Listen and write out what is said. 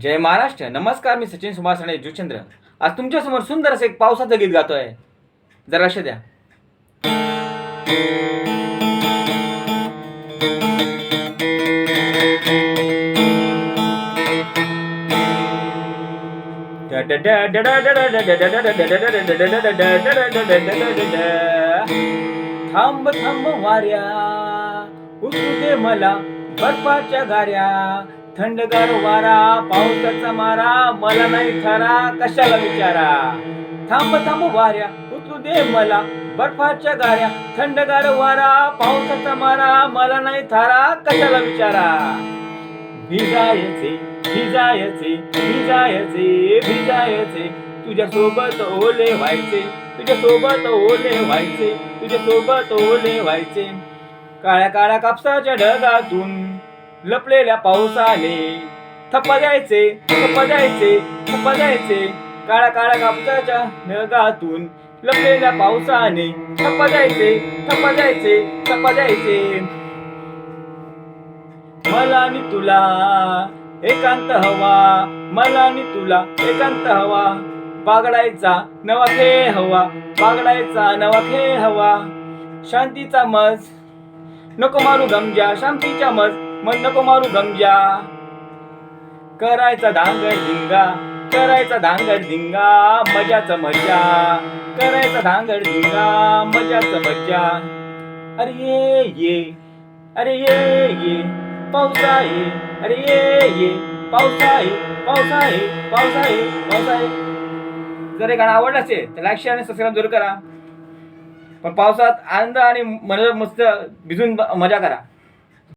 जय महाराष्ट्र. नमस्कार मी सचिन सुमार आणि जुचंद्र आज तुमच्यासमोर सुंदर असं एक पावसाचं गीत गातोय. जरा लक्ष द्या. थांब थांब वाऱ्या. उतरू दे मला बर्फाच्या गाऱ्या. थंडगार वारा पावसाचा मारा मला नाही थारा कशाला विचारा? थांब थांब वाऱ्या उतरू दे मला बर्फाच्या गाऱ्या. थंडगार वारा पावसाचा मारा मला नाही थारा कशाला विचारा? भिजायचे भिजायचे भिजायचे भिजायचे. तुझ्या सोबत ओले व्हायचे तुझ्या सोबत ओले व्हायचे तुझ्या सोबत ओले व्हायचे. काळ्या काळ्या कापसाच्या ढगातून लपलेल्या पावसाने. थप्पा द्यायचे थप्पा द्यायचे थप्पा द्यायचे. काळा काळा कापसाच्या नगातून लपलेल्या पावसाने थप्पा द्यायचे थप्पा द्यायचे थप्पा द्यायचे. मला आणि तुला एकांत हवा मला आणि तुला एकांत हवा. बागडायचा नवा खेळ हवा बागडायचा नवा खेळ हवा. शांतीचा मज नको मारू गमजा शांतीच्या मज. मन नको मारू गमजा करायचा धांगड धिंगा करायचा धांगड धिंगा मजाच मजा करायचा धांगड धिंगा मजाच मजा अरे ये ये. अरे ये ये. पावसा आहे अरे ये ये. पावसा आहे पावसा आहे पावसा आहे पावसा आहे जर हे गाणं आवडलं असेल तर लाईक शेअर आणि सबस्क्राईब जरूर करा. पण पावसात आनंद आणि मजा मस्त भिजून मजा करा.